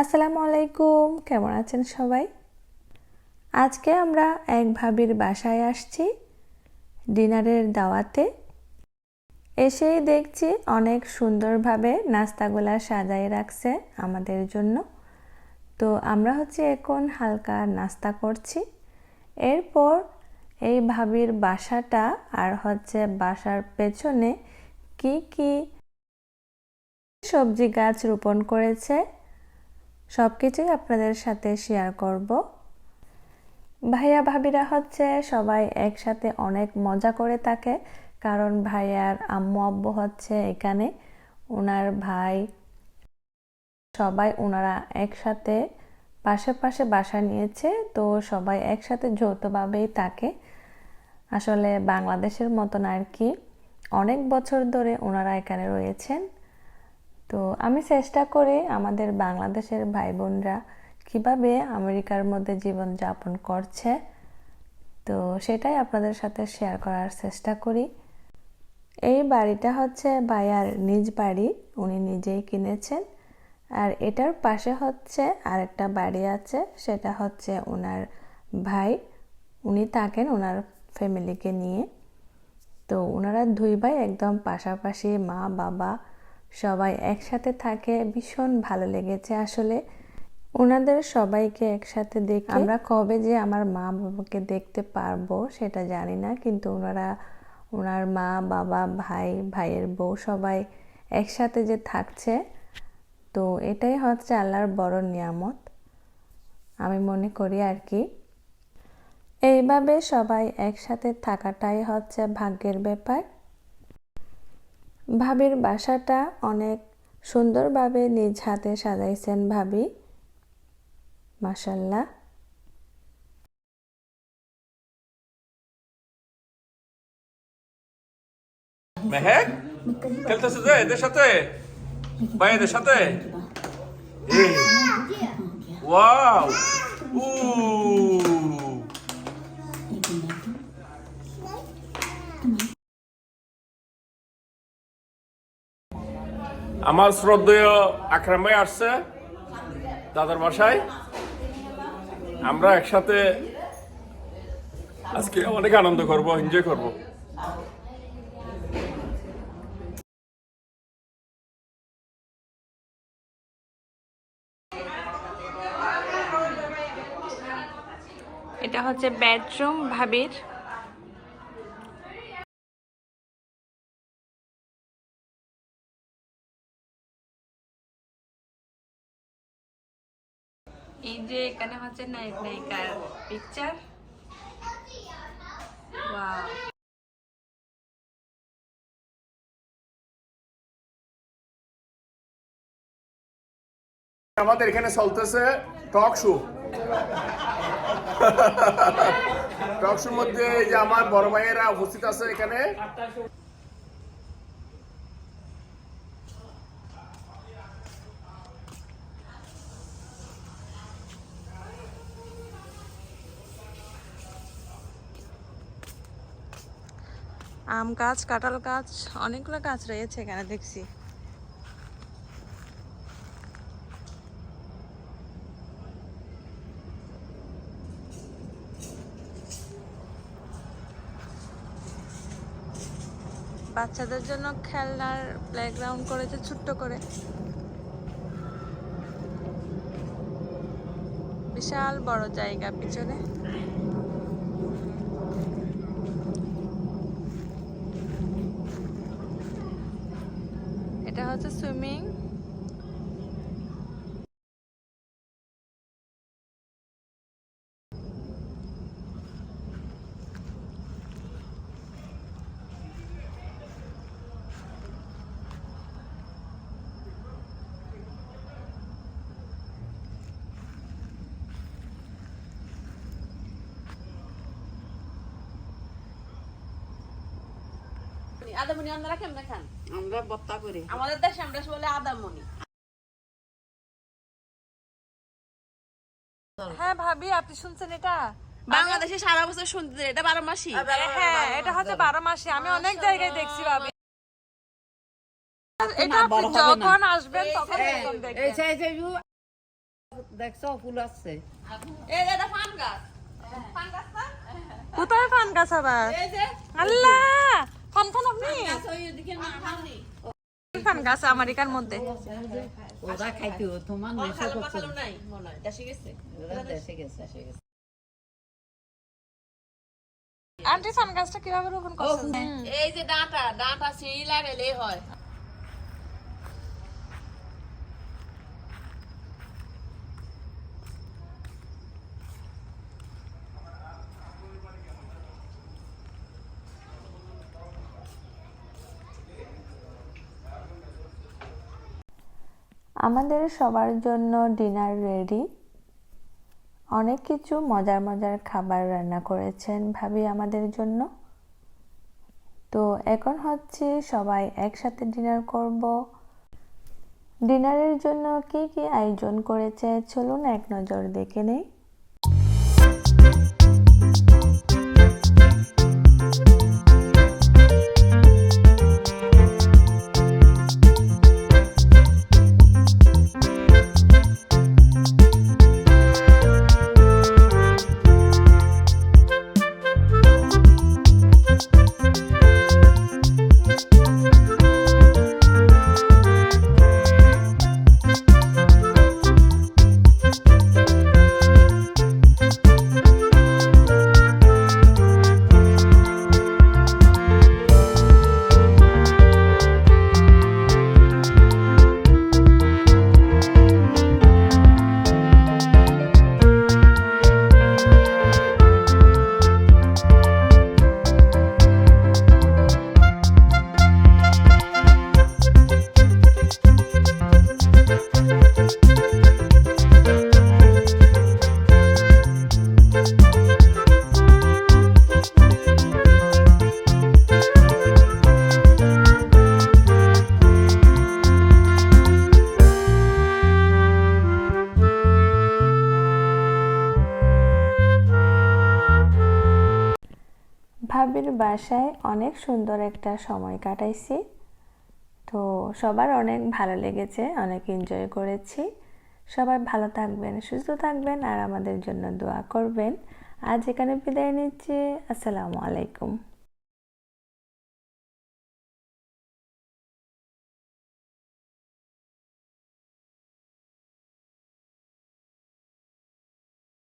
আসসালামু আলাইকুম, কেমন আছেন সবাই? আজকে আমরা এক ভাবির বাসায় আসছি, ডিনারের দাওয়াতে। এসেই দেখছি অনেক সুন্দরভাবে নাস্তাগুলা সাজাই রাখছে আমাদের জন্য। তো আমরা হচ্ছে এখন হালকা নাস্তা করছি। এরপর এই ভাবির বাসাটা আর হচ্ছে বাসার পেছনে কি কি সবজি গাছ রোপণ করেছে সব কিছুই আপনাদের সাথে শেয়ার করব। ভাইয়া, ভাবিরা হচ্ছে সবাই একসাথে অনেক মজা করে থাকে, কারণ ভাইয়ার আম্মু, আব্বু হচ্ছে এখানে। ওনার ভাই, সবাই ওনারা একসাথে পাশে পাশে বাসা নিয়েছে, তো সবাই একসাথে যৌথভাবেই থাকে। আসলে বাংলাদেশের মতন আর কি। অনেক বছর ধরে ওনারা এখানে রয়েছেন। তো আমি চেষ্টা করি আমাদের বাংলাদেশের ভাই বোনরা কীভাবে আমেরিকার মধ্যে জীবন যাপন করছে। তো সেটাই আপনাদের সাথে শেয়ার করার চেষ্টা করি। এই বাড়িটা হচ্ছে ভাইয়ার নিজ বাড়ি, উনি নিজেই কিনেছেন। আর এটার পাশে হচ্ছে আরেকটা বাড়ি আছে, সেটা হচ্ছে ওনার ভাই। উনি থাকেন ওনার ফ্যামিলিকে নিয়ে। তো ওনারা দুই ভাই একদম পাশাপাশি মা, বাবা সবাই একসাথে থাকে, ভীষণ ভালো লেগেছে। আসলে ওনাদের সবাইকে একসাথে দেখে আমরা কবে যে আমার মা বাবাকে দেখতে পারব সেটা জানি না, কিন্তু ওনারা ওনার মা, বাবা, ভাই, ভাইয়ের বউ সবাই একসাথে যে থাকছে, তো এটাই হচ্ছে আল্লাহর বড় নিয়ামত। আমি মনে করি আর কি। এইভাবে সবাই একসাথে থাকাটাই হচ্ছে ভাগ্যের ব্যাপার। ভাবির বাসাটা অনেক সুন্দরভাবে নিজ হাতে সাজাইছেন ভাবি। মাসাল্লাহ মেহেক খেলতেছে যে এদের সাথে? ভাই এদের সাথে ওয়াও। উ। আমার শ্রদ্ধেয় আকরাম ভাই আসছে, দাদার বাসায়। আমরা একসাথে আজকে অনেক আনন্দ করব এনজয় করব। এটা হচ্ছে বেডরুম ভাবির এই যে এখানে হচ্ছে নায়ক নায়িকার পিকচার আমাদের এখানে চলতেছে টক শো টক শোর মধ্যে যে আমার বড় ভাইয়েরা উপস্থিত আছে এখানে। আম গাছ, কাঁঠাল গাছ, অনেকগুলো গাছ রয়েছে এখানে, দেখছি। বাচ্চাদের জন্য খেলনার প্লেগ্রাউন্ড করেছে ছোট্ট করে। বিশাল বড় জায়গা পিছনে। এটা হচ্ছে সুইমিং আদামনি আপনারা কেমনে খান? আমরা বত্তা করি। আমাদের দেশে আমরা বলে আদামনি। হ্যাঁ ভাবি আপনি শুনছেন এটা? বাংলাদেশে সারা বছর শুনতে এটা বারো মাসি হ্যাঁ এটা হচ্ছে বারো মাসে আমি অনেক জায়গায় দেখছি ভাবি। এটা। যখন আসবেন তখন দেখবেন। দেখছ ফুল আসছে। এই এটা পান গাছ। পান গাছ কোথায় ফান গাছ আবার? আল্লাহ! ফান খান আপনি? গাছ ওই দিকে না খাওনি ফান গাছ আমেরিকার মধ্যে। ওরা খাইতে তোমার নেশা করছে। নাই মনে হয়। দেশে গেছে? ওরা দেশে গেছে। আন্টি ফান গাছটা কীভাবে রোপণ করছেন? এই যে ডাটা ডাটা সিঁড়ি লাগাইলেই হয়। আমাদের সবার জন্য ডিনার রেডি অনেক কিছু মজার মজার খাবার রান্না করেছেন ভাবি আমাদের জন্য। তো এখন হচ্ছে সবাই একসাথে ডিনার করব। ডিনারের জন্য কি কি আয়োজন করেছে? চলুন এক নজর দেখে নেই। ভাবির বাসায় অনেক সুন্দর একটা সময় কাটাইছি। তো সবার অনেক ভালো লেগেছে, অনেক এনজয় করেছি। সবাই ভালো থাকবেন, সুস্থ থাকবেন আর আমাদের জন্য দোয়া করবেন। আজ এখানে বিদায় নিচ্ছি। আসসালামু আলাইকুম।